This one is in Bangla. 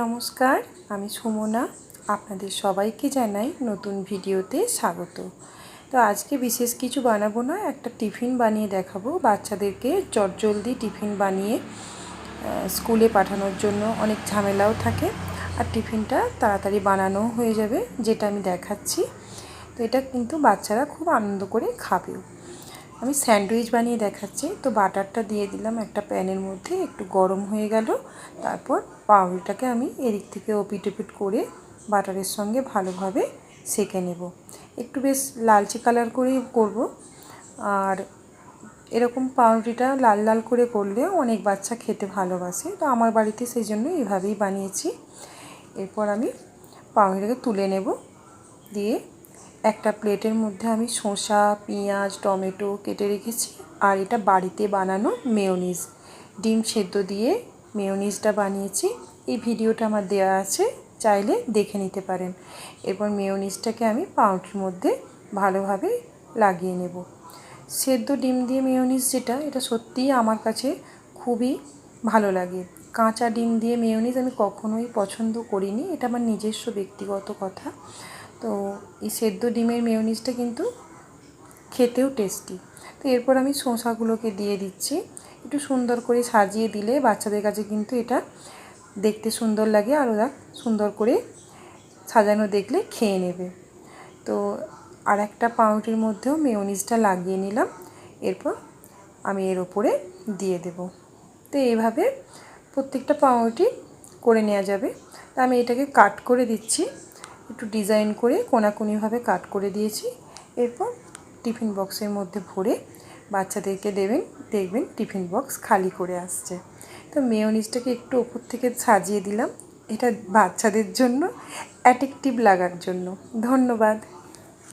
নমস্কার, আমি সুমনা। আপনাদের সবাইকে জানাই নতুন ভিডিওতে স্বাগত। তো আজকে বিশেষ কিছু বানাবো না, একটা টিফিন বানিয়ে দেখাবো। বাচ্চাদেরকে চটজলদি টিফিন বানিয়ে স্কুলে পাঠানোর জন্য অনেক ঝামেলাও থাকে আর টিফিনটা তাড়াতাড়ি বানানোও হয়ে যাবে, যেটা আমি দেখাচ্ছি। তো এটা কিন্তু বাচ্চারা খুব আনন্দ করে খাবেও। আমি স্যান্ডউইচ বানিয়ে দেখাচ্ছি। তো বাটারটা দিয়ে দিলাম একটা প্যানের মধ্যে, একটু গরম হয়ে গেল। তারপর পাউরুটিটাকে আমি এদিক থেকে ওপিট ওপিট করে বাটারের সঙ্গে ভালোভাবে সেঁকে নেব। একটু বেশ লালচে কালার করেই করব। আর এরকম পাউরুটিটা লাল লাল করে করলে অনেক বাচ্চা খেতে ভালোবাসে। তো আমার বাড়িতে সেই জন্য এভাবেই বানিয়েছি। এরপর আমি পাউরুটিটাকে তুলে নেব। দিয়ে একটা প্লেটের মধ্যে আমি শসা, পেঁয়াজ, টমেটো কেটে রেখেছি আর এটা বাড়িতে বানানো মেয়োনিজ। ডিম সেদ্ধ দিয়ে মেয়োনিজটা বানিয়েছি। এই ভিডিওটা আমার দেওয়া আছে, চাইলে দেখে নিতে পারেন। এরপর মেয়োনিজটাকে আমি পাউরুটির মধ্যে ভালোভাবে লাগিয়ে নেব। সেদ্ধ ডিম দিয়ে মেয়োনিজ যেটা, এটা সত্যিই আমার কাছে খুবই ভালো লাগে। কাঁচা ডিম দিয়ে মেয়োনিজ আমি কখনোই পছন্দ করিনি, এটা আমার নিজস্ব ব্যক্তিগত কথা। তো এই সেদ্ধ ডিমের মেয়োনিজটা কিন্তু খেতেও টেস্টি তো এরপর আমি শসাগুলোকে দিয়ে দিচ্ছি। একটু সুন্দর করে সাজিয়ে দিলে বাচ্চাদের কাছে কিন্তু এটা দেখতে সুন্দর লাগে আর ওরা সুন্দর করে সাজানো দেখলে খেয়ে নেবে। তো আর একটা পাউরুটির মধ্যেও মেয়োনিজটা লাগিয়ে নিলাম। এরপর আমি এর ওপরে দিয়ে দেব। তো এইভাবে প্রত্যেকটা পাউরুটি করে নেওয়া যাবে। তা আমি এটাকে কাট করে দিচ্ছি। একটু ডিজাইন করে কোনাকুনিভাবে কাট করে দিয়েছি। এরপর টিফিন বক্সের মধ্যে ভরে বাচ্চাদেরকে দেবেন, দেখবেন টিফিন বক্স খালি করে আসছে। তো মেয়নিজটাকে একটু ওপর থেকে সাজিয়ে দিলাম। এটা বাচ্চাদের জন্য অ্যাটেকটিভ লাগার জন্য। ধন্যবাদ।